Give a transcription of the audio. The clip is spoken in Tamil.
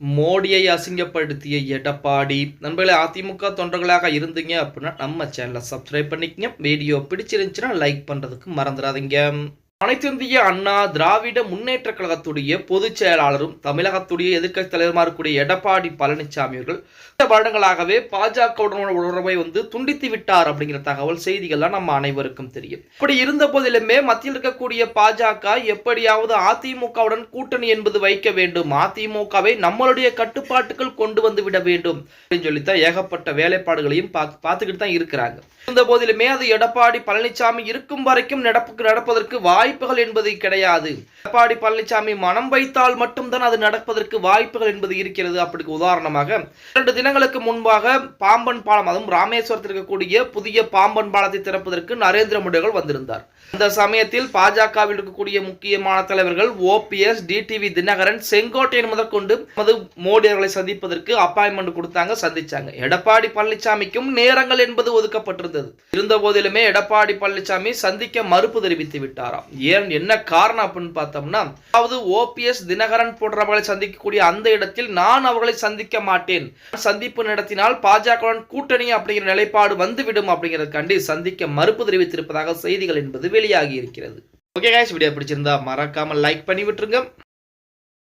மோடியை அசிங்கப்படுத்திய எடப்பாடி. நண்பர்களே அதிமுக தொண்டர்களாக இருந்தீங்க அப்படின்னா நம்ம சேனலை சப்ஸ்கிரைப் பண்ணிக்கங்க. வீடியோ பிடிச்சிருந்துச்சுன்னா லைக் பண்ணுறதுக்கு மறந்துடாதீங்க. அனைத்திந்திய அண்ணா திராவிட முன்னேற்ற கழகத்துடைய பொதுச் செயலாளரும் தமிழகத்துடைய எதிர்க்கட்சி தலைவருமா இருக்கக்கூடிய எடப்பாடி பழனிசாமி அவர்கள் சில வருடங்களாகவே பாஜகவுடன் உறவை வந்து துண்டித்து விட்டார் அப்படிங்கிற தகவல் செய்திகள்லாம் நம்ம அனைவருக்கும் தெரியும். இப்படி இருந்த போதிலுமே மத்தியில் இருக்கக்கூடிய பாஜக எப்படியாவது அதிமுகவுடன் கூட்டணி என்பது வைக்க வேண்டும். அதிமுகவை நம்மளுடைய கட்டுப்பாட்டுக்குள் கொண்டு வந்து விட வேண்டும் அப்படின்னு சொல்லித்தான் ஏகப்பட்ட வேலைப்பாடுகளையும் பார்த்துக்கிட்டு தான் இருக்கிறாங்க. இருந்த போதிலுமே அது எடப்பாடி பழனிசாமி இருக்கும் வரைக்கும் நடப்புக்கு நடப்பதற்கு வாய் வாய்ப்புகள் என்பது கிடையாது. எடப்பாடி பழனிசாமி மனம் வைத்தால் மட்டும்தான் அது நடப்பதற்கு வாய்ப்புகள் என்பது இருக்கிறது. அப்படிக்கு உதாரணமாக இரண்டு தினங்களுக்கு முன்பாக பாம்பன் பாலம் அதுவும் ராமேஸ்வரத்தில் இருக்கக்கூடிய புதிய பாம்பன் பாலத்தை திறப்பதற்கு நரேந்திர மோடிகள் வந்திருந்தார். அந்த சமயத்தில் பாஜகவில் இருக்கக்கூடிய முக்கியமான தலைவர்கள் ஓபிஎஸ் டிடிவி தினகரன் செங்கோட்டையன் முதற்கொண்டு நமது மோடி அவர்களை சந்திப்பதற்கு அப்பாயின்மெண்ட் கொடுத்தாங்க சந்திச்சாங்க. எடப்பாடி பழனிசாமிக்கும் நேரங்கள் என்பது ஒதுக்கப்பட்டிருந்தது. இருந்த போதிலுமே எடப்பாடி பழனிசாமி சந்திக்க மறுப்பு தெரிவித்து விட்டாராம். ஏன் என்ன காரணம் அப்படின்னு பார்த்தோம்னா அதாவது ஓபிஎஸ் தினகரன் போன்றவர்களை சந்திக்கக்கூடிய அந்த இடத்தில் நான் அவர்களை சந்திக்க மாட்டேன். சந்திப்பு நடத்தினால் பாஜகவுடன் கூட்டணி அப்படிங்கிற நிலைப்பாடு வந்துவிடும் அப்படிங்கிறதுக்காண்டி சந்திக்க மறுப்பு தெரிவித்திருப்பதாக செய்திகள் என்பது வெளியாகி இருக்கிறது. ஓகே guys வீடியோ பிடிச்சிருந்தா மறக்காம லைக் பண்ணி விட்டுருங்க.